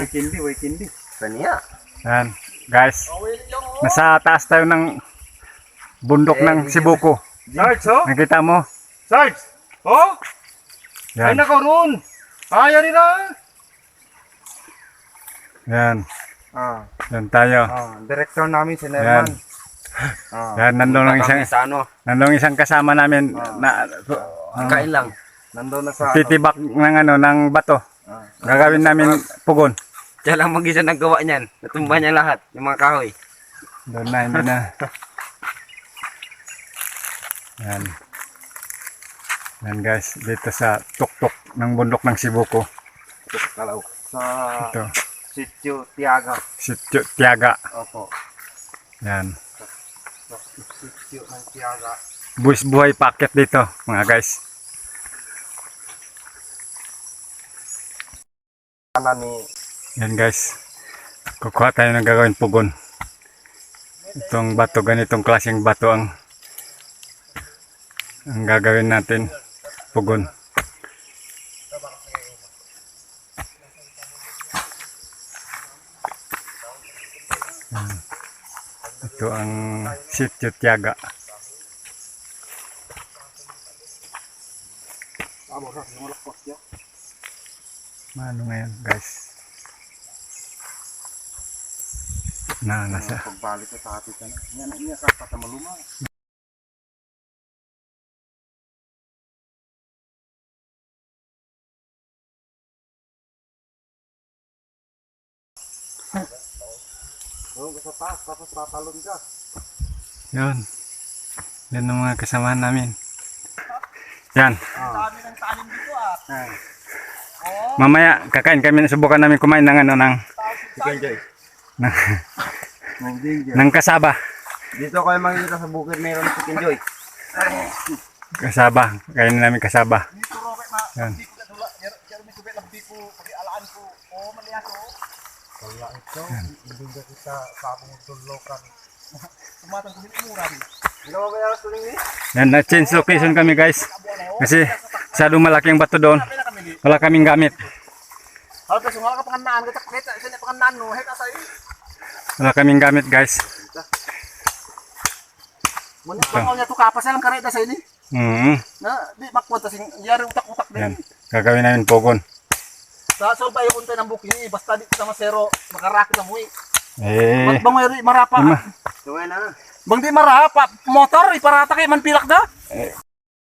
Wikindi, wikindi. Taniya. Yan, guys. Nasa taas tayo ng bundok ng Sibuko. Sarge, oh? Nakita mo? Sarge! Oh? Ay, Yan, nakaw roon. Ay, yan na. yan. Ah, Yan tayo. ah, director namin si Yan. Nerman. Ah, Yan, nandun ang isang, Kami sa ano, nandun ang isang kasama namin na kain lang. nandun na sa... titibak ng ano, ng bato. Ah. Gagawin namin pugon. Siya lang mag-isa naggawa niyan. Natumba niya lahat, yung mga kahoy. Doon na, hindi na. Yan. Yan guys, dito sa tuktok ng bundok ng Sibuko. Kalaw. Sa Ito, Sitio Tiaga. Sityo Tiaga. Opo. Yan. Sa Sitio ng Tiaga. Buwis buhay packet dito, mga guys. Ana ni... Yan guys. Kukuha tayo ng gagawin pugon. Itong bato, ganitong klaseng bato ang ang gagawin natin pugon. Ito ang sityo Tiaga. Ano ngayon guys? Na, nasa. Pagbalik sa tati ka na. Yan, yan, kapat na maluma. Doon ka sa taas, tapos tatalon ka. Yun. Yan ang mga kasamahan namin. Yan. Ah. Mamaya, kakain kami, subukan namin kumain ng ano, ng, Chicken Joy. Ng, Ng kasaba. Dito kayo makikita sa bukid mayroon ng Chicken Joy. Kasaba. Kainin namin kasaba. Yan. Wala ito, hindi ka kita sabong tulokan. Tumatang ko ba yung tuling ni? Yan, na-change location kami guys. Kasi, masyadong malaki ang bato doon. Wala kaming gamit. Halos kasi wala ka panganaan, kita kita sini panganaan no, heka sa iyo. Wala kaming gamit guys. Muna pa ko niya to kapas lang kareta sa ini. Mm Na di makwanta sing yari utak-utak Yan. din. Gagawin namin pogon. Sa sol pa yung unta ng buki basta di sama zero makarakit na muwi. Eh, Bang bang marapa. Ima. Tuwa na. Bang di marapa motor iparata kay man pilak da. eh,